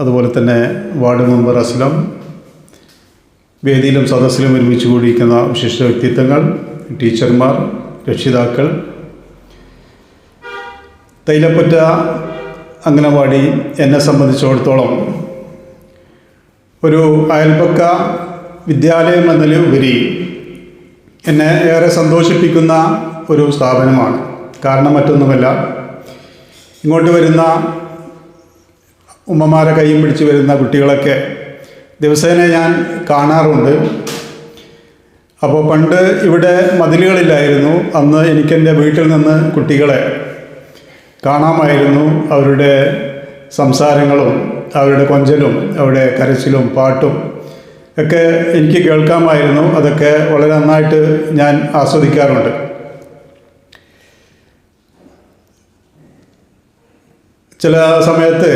അതുപോലെ തന്നെ ward member Aslam വേദിയിലും സദസ്സിലും ഒരുമിച്ച് കൂടിയിരിക്കുന്ന വിശിഷ്ട വ്യക്തിത്വങ്ങൾ ടീച്ചർമാർ രക്ഷിതാക്കൾ. തൈലപ്പറ്റ അംഗനവാടി എന്നെ സംബന്ധിച്ചിടത്തോളം ഒരു അയൽപക്ക വിദ്യാലയം എന്നതിലുപരി എന്നെ ഏറെ സന്തോഷിപ്പിക്കുന്ന ഒരു സ്ഥാപനമാണ്. കാരണം മറ്റൊന്നുമല്ല ഇങ്ങോട്ട് വരുന്ന ഉമ്മമാരെ കൈയും പിടിച്ച് വരുന്ന കുട്ടികളൊക്കെ ദിവസേന ഞാൻ കാണാറുണ്ട്. അപ്പോൾ പണ്ട് ഇവിടെ മതിലുകളില്ലായിരുന്നു. അന്ന് എനിക്കെന്റെ വീട്ടിൽ നിന്ന് കുട്ടികളെ കാണാമായിരുന്നു. അവരുടെ സംസാരങ്ങളും അവരുടെ കൊഞ്ചലും അവരുടെ കരച്ചിലും പാട്ടും ഒക്കെ എനിക്ക് കേൾക്കാമായിരുന്നു. അതൊക്കെ വളരെ നന്നായിട്ട് ഞാൻ ആസ്വദിക്കാറുണ്ട്. ചില സമയത്ത്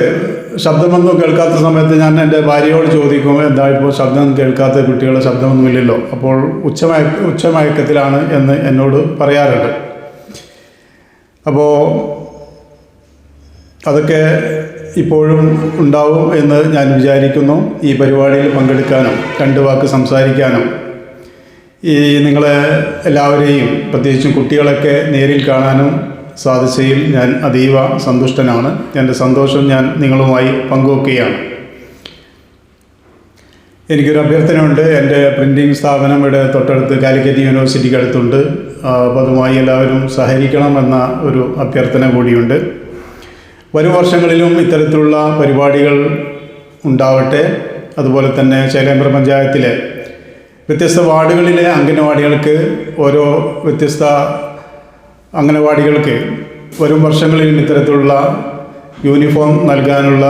ശബ്ദമൊന്നും കേൾക്കാത്ത സമയത്ത് ഞാൻ എന്റെ ഭാര്യയോട് ചോദിക്കും എന്താ ഇപ്പോൾ ശബ്ദം കേൾക്കാത്ത കുട്ടികളുടെ ശബ്ദമൊന്നുമില്ലല്ലോ അപ്പോൾ ഉച്ചമയ ഉച്ചമയക്കത്തിലാണ് എന്ന് എന്നോട് പറയാറുണ്ട്. അപ്പോൾ അതൊക്കെ ഇപ്പോഴും ഉണ്ടാവും എന്ന് ഞാൻ വിചാരിക്കുന്നു. ഈ പരിപാടിയിൽ പങ്കെടുക്കാനും രണ്ട് വാക്ക് സംസാരിക്കാനും. ഈ നിങ്ങളെ എല്ലാവരെയും പ്രത്യേകിച്ചും കുട്ടികളൊക്കെ നേരിൽ കാണാനും സാധിച്ചതിൽ ഞാൻ അതീവ സന്തുഷ്ടനാണ്. എന്റെ സന്തോഷം ഞാൻ നിങ്ങളുമായി പങ്കുവെക്കുകയാണ്. എനിക്കൊരു അഭ്യർത്ഥനയുണ്ട്. എന്റെ പ്രിന്റിംഗ് സ്ഥാപനം ഇവിടെ തൊട്ടടുത്ത് കാലിക്കറ്റ് യൂണിവേഴ്സിറ്റിക്ക് അടുത്തുണ്ട്. അപ്പോൾ അതുമായി എല്ലാവരും സഹകരിക്കണമെന്ന ഒരു അഭ്യർത്ഥന കൂടിയുണ്ട്. വരും വർഷങ്ങളിലും ഇത്തരത്തിലുള്ള പരിപാടികൾ ഉണ്ടാവട്ടെ. അതുപോലെ തന്നെ ചേലേമ്പ്ര പഞ്ചായത്തിലെ വ്യത്യസ്ത വാർഡുകളിലെ അംഗനവാടികൾക്ക് ഓരോ വ്യത്യസ്ത അംഗനവാടികൾക്ക് വരും വർഷങ്ങളിൽ ഇത്തരത്തിലുള്ള യൂണിഫോം നൽകാനുള്ള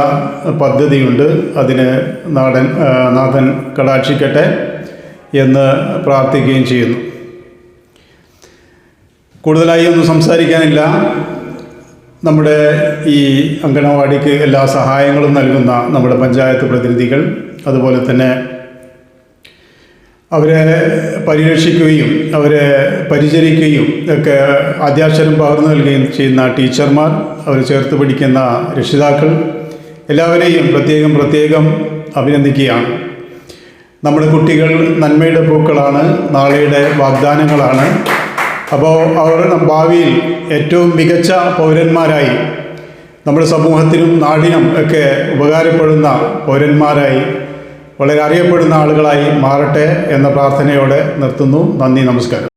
പദ്ധതിയുണ്ട്. അതിന് നാടൻ നാഥൻ കടാക്ഷിക്കട്ടെ എന്ന് പ്രാർത്ഥിക്കുകയും ചെയ്യുന്നു. കൂടുതലായി ഒന്നും സംസാരിക്കാനില്ല. നമ്മുടെ ഈ അംഗനവാടിക്ക് എല്ലാ സഹായങ്ങളും നൽകുന്ന നമ്മുടെ പഞ്ചായത്ത് പ്രതിനിധികൾ അതുപോലെ തന്നെ അവരെ പരിരക്ഷിക്കുകയും അവരെ പരിചരിക്കുകയും ഒക്കെ അധ്യാക്ഷരം പകർന്നു നൽകുകയും ചെയ്യുന്ന ടീച്ചർമാർ അവരെ ചേർത്ത് പിടിക്കുന്ന രക്ഷിതാക്കൾ എല്ലാവരെയും പ്രത്യേകം പ്രത്യേകം അഭിനന്ദിക്കുകയാണ്. നമ്മുടെ കുട്ടികൾ നന്മയുടെ പൂക്കളാണ് നാളെയുടെ വാഗ്ദാനങ്ങളാണ്. അപ്പോൾ അവർ ഭാവിയിൽ ഏറ്റവും മികച്ച പൗരന്മാരായി നമ്മുടെ സമൂഹത്തിനും നാടിനും ഒക്കെ ഉപകാരപ്പെടുന്ന പൗരന്മാരായി വളരെ അറിയപ്പെടുന്ന ആളുകളായി മാറട്ടെ എന്ന പ്രാർത്ഥനയോടെ നിർത്തുന്നു. നന്ദി നമസ്കാരം.